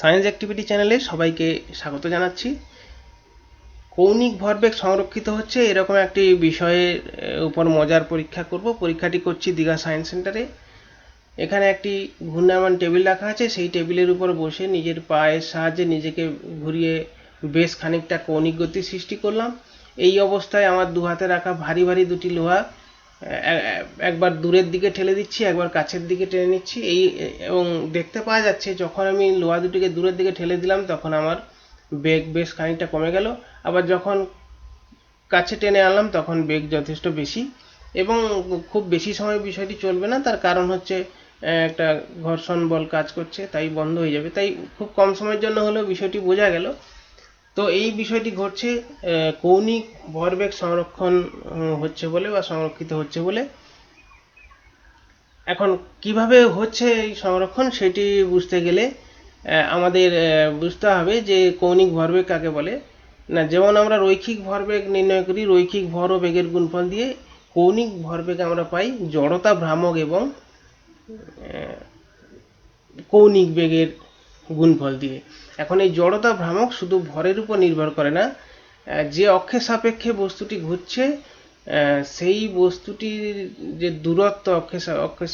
Science activity চ্যানেলে সবাইকে স্বাগত জানাচ্ছি। কৌণিক ভরবেগ সংরক্ষিত হচ্ছে এরকম একটি বিষয়ের উপর মজার পরীক্ষা করব। পরীক্ষাটি করছি দীঘা সায়েন্স সেন্টারে এখানে একটি ঘূর্ণায়মান টেবিল রাখা আছে। সেই টেবিলের উপর বসে নিজের পায়ের সাহায্যে নিজেকে ঘুরিয়ে বেশ খানিকটা কৌণিক গতি সৃষ্টি করলাম। এই অবস্থায় আমার দু হাতে রাখা ভারী ভারী দুটি লোহা একবার দূরের দিকে ঠেলে দিচ্ছি, একবার কাছের দিকে টেনে নিচ্ছি। এই, এবং দেখতে পাওয়া যাচ্ছে, যখন আমি লোহা দুটিকে দূরের দিকে ঠেলে দিলাম, তখন আমার বেগ বেশ খানিকটা কমে গেল। আবার যখন কাছে টেনে আনলাম, তখন বেগ যথেষ্ট বেশি। এবং খুব বেশি সময় বিষয়টি চলবে না, তার কারণ হচ্ছে একটা ঘর্ষণ বল কাজ করছে, তাই বন্ধ হয়ে যাবে। তাই খুব কম সময়ের জন্য হলেও বিষয়টি বোঝা গেল। তো এই বিষয়টি ঘটছে কৌণিক ভরবেগ সংরক্ষণ হচ্ছে বলে বা সংরক্ষিত হচ্ছে বলে। এখন কীভাবে হচ্ছে এই সংরক্ষণ সেটি বুঝতে গেলে আমাদের বুঝতে হবে যে কৌণিক ভরবেগ কাকে বলে। না, যেমন আমরা রৈখিক ভরবেগ নির্ণয় করি, রৈখিক ভর ও বেগের গুণফল দিয়ে কৌণিক ভরবেগ আমরা পাই জড়তা ভ্রামক এবং কৌণিক বেগের গুণফল দিয়ে। এখন এই জড়তা ভ্রামক শুধু ভরের উপর নির্ভর করে না যে অক্ষের সাপেক্ষে বস্তুটি ঘুরছে সেই বস্তুটির যে দূরত্ব অক্ষের সা- অক্ষের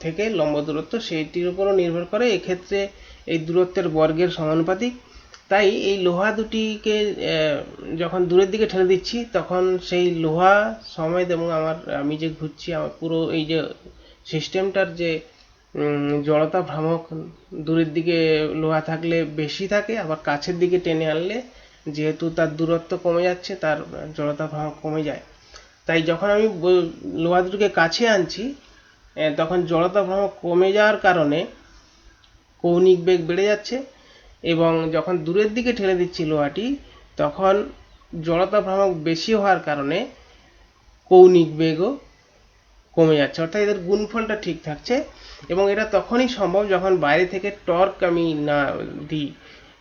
থেকে লম্ব দূরত্ব সেইটির উপরও নির্ভর করে। এক্ষেত্রে এই দূরত্বের বর্গের সমানুপাতিক। তাই এই লোহা দুটিকে যখন দূরের দিকে ঠেলে দিচ্ছি, তখন সেই লোহা সময় এবং আমার, আমি যে ঘুরছি, আমার পুরো এই যে সিস্টেমটার যে জড়তা ভ্রামক দূরের দিকে লোহা থাকলে বেশি থাকে, আবার কাছের দিকে টেনে আনলে যেহেতু তার দূরত্ব কমে যাচ্ছে, তার জড়তা ভ্রামক কমে যায়। তাই যখন আমি লোহা দুটোকে কাছে আনছি তখন জড়তা ভ্রামক কমে যাওয়ার কারণে কৌণিক বেগ বেড়ে যাচ্ছে এবং যখন দূরের দিকে ঠেলে দিচ্ছি লোহাটি, তখন জড়তা ভ্রামক বেশি হওয়ার কারণে কৌণিক বেগও কমে যাচ্ছে, অর্থাৎ এদের গুণফলটা ঠিক থাকছে এবং এটা তখনই সম্ভব যখন বাইরে থেকে টর্ক আমি না দিই।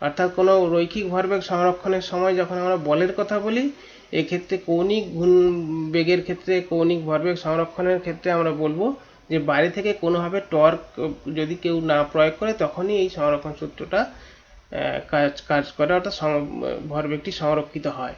অর্থাৎ কোনো রৈখিক ভরবেগ সংরক্ষণের সময় যখন আমরা বলের কথা বলি, এক্ষেত্রে কৌণিক গুণ বেগের ক্ষেত্রে, কৌণিক ভরবেগ সংরক্ষণের ক্ষেত্রে আমরা বলব যে বাইরে থেকে কোনোভাবে টর্ক যদি কেউ না প্রয়োগ করে, তখনই এই সংরক্ষণ সূত্রটা কাজ কাজ করে, অর্থাৎ ভরবেগটি সংরক্ষিত হয়।